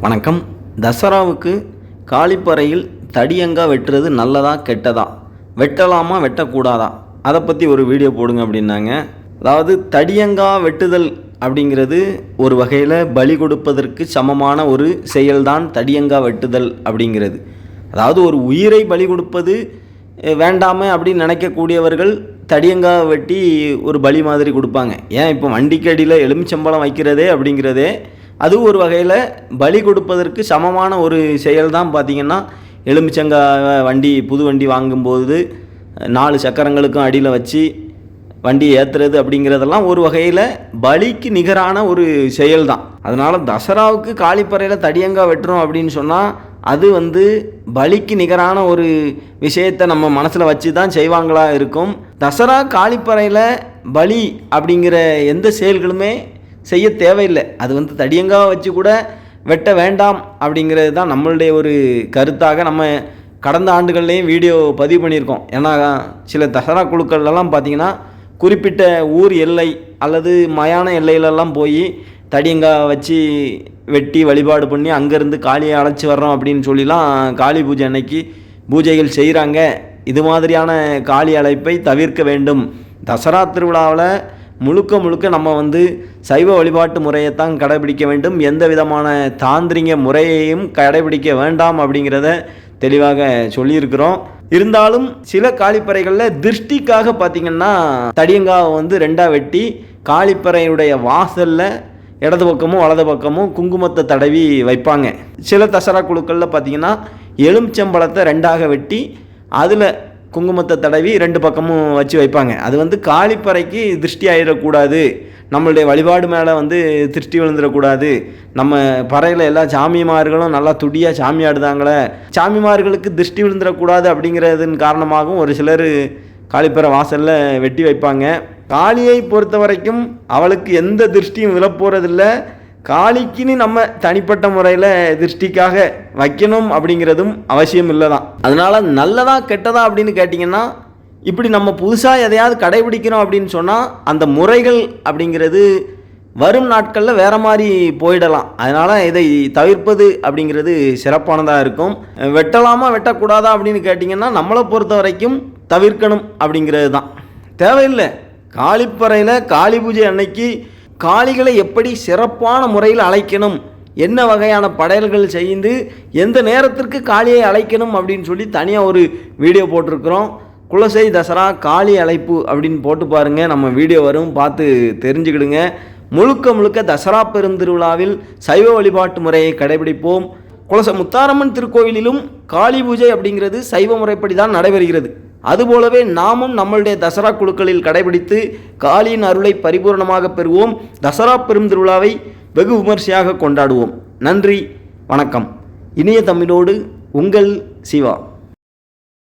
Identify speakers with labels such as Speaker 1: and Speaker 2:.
Speaker 1: வணக்கம். தசராவுக்கு காளிப்பறையில் தடியங்கா வெட்டுறது நல்லதா கெட்டதா? வெட்டலாமா வெட்டக்கூடாதா? அதை பற்றி ஒரு வீடியோ போடுங்க அப்படின்னாங்க. அதாவது தடியங்கா வெட்டுதல் அப்படிங்கிறது ஒரு வகையில் பலி கொடுப்பதற்கு சமமான ஒரு செயல்தான் தடியங்கா வெட்டுதல் அப்படிங்கிறது. அதாவது ஒரு உயிரை பலி கொடுப்பது அஹ், வேண்டாமே அப்படின்னு நினைக்கக்கூடியவர்கள் தடியங்கா வெட்டி ஒரு பலி மாதிரி கொடுப்பாங்க. ஏன் இப்போ வண்டிக்கு அடியில் எலுமிச்சம்பழம் வைக்கிறதே அப்படிங்கிறதே அது ஒரு வகையில் பலி கொடுப்பதற்கு சமமான ஒரு செயல் தான் பார்த்திங்கன்னா எலுமிச்சங்கா வண்டி புது வண்டி வாங்கும்போது நாலு சக்கரங்களுக்கும் அடியில் வச்சு வண்டி ஏற்றுறது அப்படிங்கிறதெல்லாம் ஒரு வகையில் பலிக்கு நிகரான ஒரு செயல் தான் அதனால் தசராவுக்கு காளிப்பறையில் தடியங்கா வெட்டுறோம் அப்படின்னு சொன்னால் அது வந்து பலிக்கு நிகரான ஒரு விஷயத்தை நம்ம மனசில் வச்சு தான் செய்வாங்களா இருக்கும். தசரா காளிப்பறையில் பலி அப்படிங்கிற எந்த செயல்களுமே செய்ய தேவையில்லை. அது வந்து தடியங்காவை வச்சு கூட வெட்ட வேண்டாம் அப்படிங்கிறது தான் நம்மளுடைய ஒரு கருத்தாக நம்ம கடந்த ஆண்டுகள்லேயும் வீடியோ பதிவு பண்ணியிருக்கோம். ஏன்னா சில தசரா குழுக்கள்லாம் பார்த்திங்கன்னா குறிப்பிட்ட ஊர் எல்லை அல்லது மயான எல்லையிலெல்லாம் போய் தடியங்காய் வச்சு வெட்டி வழிபாடு பண்ணி அங்கேருந்து காளியை அழைச்சி வர்றோம் அப்படின்னு சொல்லிலாம் காளி பூஜை அன்னைக்கு பூஜைகள் செய்கிறாங்க. இது மாதிரியான காளி அழைப்பை தவிர்க்க வேண்டும். தசரா திருவிழாவில் முழுக்க முழுக்க நம்ம வந்து சைவ வழிபாட்டு முறையைத்தான் கடைபிடிக்க வேண்டும். எந்த விதமான தாந்திரிக முறையையும் கடைபிடிக்க வேண்டாம் அப்படிங்கிறத தெளிவாக சொல்லியிருக்கிறோம். இருந்தாலும் சில காளிப்பறைகளில் திருஷ்டிக்காக பார்த்தீங்கன்னா தடியங்காவை வந்து ரெண்டாக வெட்டி காளிப்பறையுடைய வாசலில் இடது பக்கமும் வலது பக்கமும் குங்குமத்தை தடவி வைப்பாங்க. சில தசரா குழுக்களில் பார்த்தீங்கன்னா எலுமிச்சம்பழத்தை ரெண்டாக வெட்டி அதில் குங்குமத்தை தடவி ரெண்டு பக்கமும் வச்சு வைப்பாங்க. அது வந்து காளிப்பறைக்கு திருஷ்டி ஆயிடக்கூடாது. நம்மளுடைய வழிபாடு மேலே வந்து திருஷ்டி விழுந்துடக்கூடாது. நம்ம பறையில் எல்லா சாமிமார்களும் நல்லா துடியாக சாமி ஆடுதாங்களே? சாமிமார்களுக்கு திருஷ்டி விழுந்துடக்கூடாது அப்படிங்கிறதன் காரணமாகவும் ஒரு சிலர் காளிப்பறை வாசலில் வெட்டி வைப்பாங்க. காளியை பொறுத்த வரைக்கும் அவளுக்கு எந்த திருஷ்டியும் விழப்போகிறதில்ல காளிக்குன்னு நம்ம தனிப்பட்ட முறையில் திருஷ்டிக்காக வைக்கணும் அப்படிங்கிறதும் அவசியம் இல்லை தான் அதனால் நல்லதா கெட்டதா அப்படின்னு கேட்டிங்கன்னா இப்படி நம்ம புதுசாக எதையாவது கடைபிடிக்கிறோம் அப்படின்னு சொன்னால் அந்த முறைகள் அப்படிங்கிறது வரும் நாட்களில் வேறு மாதிரி போயிடலாம். அதனால் இதை தவிர்ப்பது அப்படிங்கிறது சிறப்பானதாக இருக்கும். வெட்டலாமா வெட்டக்கூடாதா அப்படின்னு கேட்டிங்கன்னா நம்மளை பொறுத்த வரைக்கும் தவிர்க்கணும் அப்படிங்கிறது தான். தேவையில்லை. காளிப்பறையில் காளி பூஜை அன்னைக்கு காளிகளை எப்படி சிறப்பான முறையில் அழைக்கணும் என்ன வகையான படையல்கள் செய்து எந்த நேரத்திற்கு காளியை அழைக்கணும் அப்படின்னு சொல்லி தனியாக ஒரு வீடியோ போட்டிருக்கிறோம். குலசை தசரா காளி அழைப்பு அப்படின்னு போட்டு பாருங்கள் நம்ம வீடியோ வரும் பார்த்து தெரிஞ்சுக்கிடுங்க. முழுக்க முழுக்க தசரா பெருந்திருவிழாவில் சைவ வழிபாட்டு முறையை கடைபிடிப்போம். குலச முத்தாரம்மன் திருக்கோயிலிலும் காளி பூஜை அப்படிங்கிறது சைவ முறைப்படி தான் நடைபெறுகிறது. அதுபோலவே நாமும் நம்மளுடைய தசரா குழுக்களில் கடைபிடித்து காளியின் அருளை பரிபூர்ணமாக பெறுவோம். தசரா பெருந்திருவிழாவை வெகு விமர்சையாக கொண்டாடுவோம். நன்றி வணக்கம். இனிய தமிழோடு உங்கள் சிவா.